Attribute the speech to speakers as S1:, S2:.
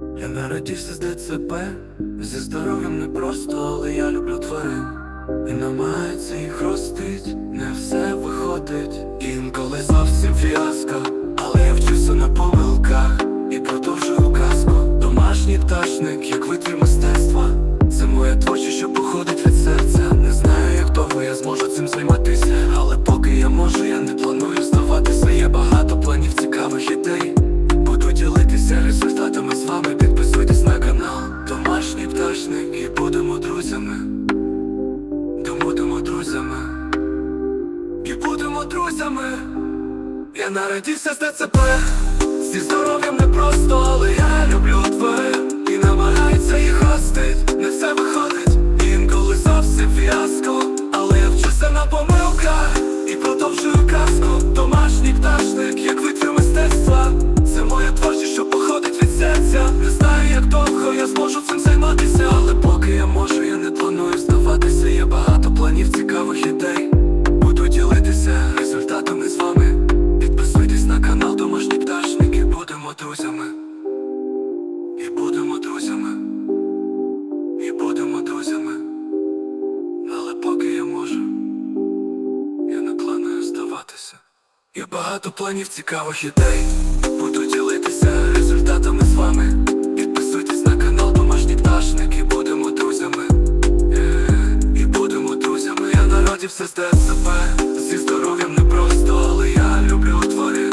S1: Я народився з ДЦП, зі здоров'ям непросто, але я люблю тварин. І намагається їх ростить, не все виходить. Інколи зовсім фіаско, але я вчуся на помилках. І продовжую казку. Домашній пташник, як витвір мистецтва. Це моя творчість, що походить від серця. Не знаю, як довго я зможу цим займатися друзями. Да будемо друзями. І будемо друзями. Я народився з ДЦП Зі здоров'ям непросто, але я люблю тварин здаватися Є багато планів, цікавих ідей Буду ділитися результатами з вами. Підписуйтесь на канал Домашній пташник і будемо друзями. І будемо друзями. І будемо друзями. Але поки я можу, я не планую здаватися. Є багато планів цікавих ідей. Буду ділитися результатами з вами. Друзями. все з Зі здоров'ям непросто, але я люблю тварин